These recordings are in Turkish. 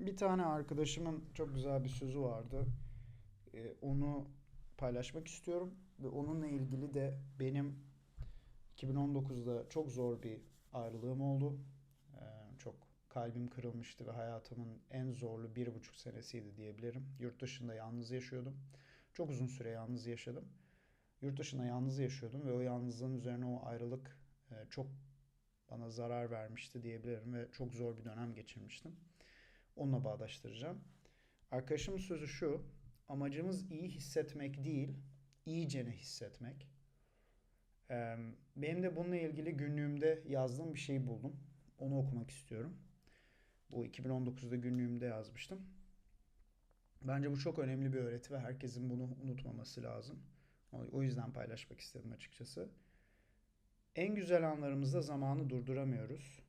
Bir tane arkadaşımın çok güzel bir sözü vardı. Ee, onu paylaşmak istiyorum ve onunla ilgili de benim 2019'da çok zor bir ayrılığım oldu. Ee, çok kalbim kırılmıştı ve hayatımın en zorlu bir buçuk senesiydi diyebilirim. Yurt dışında yalnız yaşıyordum. Çok uzun süre yalnız yaşadım. Yurt dışında yalnız yaşıyordum ve o yalnızlığın üzerine o ayrılık e, çok bana zarar vermişti diyebilirim ve çok zor bir dönem geçirmiştim. Onunla bağdaştıracağım. Arkadaşımın sözü şu. Amacımız iyi hissetmek değil, iyicene hissetmek. Benim de bununla ilgili günlüğümde yazdığım bir şey buldum. Onu okumak istiyorum. Bu 2019'da günlüğümde yazmıştım. Bence bu çok önemli bir öğreti ve herkesin bunu unutmaması lazım. O yüzden paylaşmak istedim açıkçası. En güzel anlarımızda zamanı durduramıyoruz.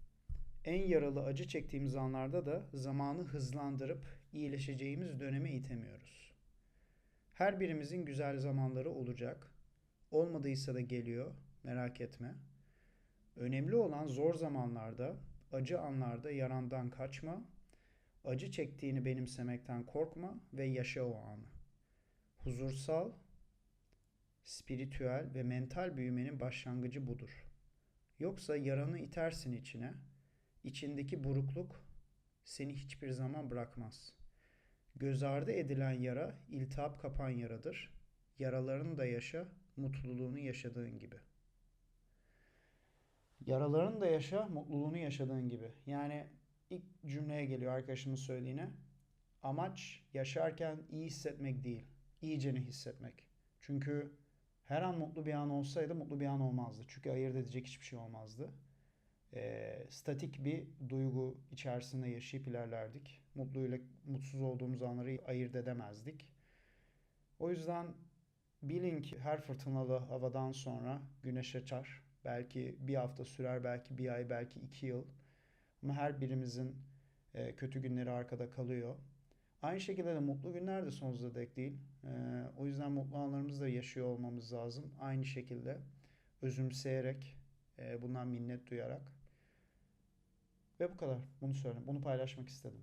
En yaralı acı çektiğimiz anlarda da zamanı hızlandırıp iyileşeceğimiz döneme itemiyoruz. Her birimizin güzel zamanları olacak. Olmadıysa da geliyor, merak etme. Önemli olan zor zamanlarda, acı anlarda yarandan kaçma, acı çektiğini benimsemekten korkma ve yaşa o anı. Huzursal, spiritüel ve mental büyümenin başlangıcı budur. Yoksa yaranı itersin içine, içindeki burukluk seni hiçbir zaman bırakmaz. Göz ardı edilen yara iltihap kapan yaradır. Yaralarını da yaşa, mutluluğunu yaşadığın gibi. Yaralarını da yaşa, mutluluğunu yaşadığın gibi. Yani ilk cümleye geliyor arkadaşımın söylediğine. Amaç yaşarken iyi hissetmek değil, iyicene hissetmek. Çünkü her an mutlu bir an olsaydı mutlu bir an olmazdı. Çünkü ayırt edecek hiçbir şey olmazdı. Ee, statik bir duygu içerisinde yaşayıp ilerlerdik. Mutluyla mutsuz olduğumuz anları ayırt edemezdik. O yüzden bilin ki her fırtınalı havadan sonra güneş açar. Belki bir hafta sürer, belki bir ay, belki iki yıl. Ama her birimizin e, kötü günleri arkada kalıyor. Aynı şekilde de mutlu günler de sonsuza dek değil. Ee, o yüzden mutlu anlarımızı da yaşıyor olmamız lazım. Aynı şekilde özümseyerek, e, bundan minnet duyarak. Ve bu kadar. Bunu söyleyeyim. Bunu paylaşmak istedim.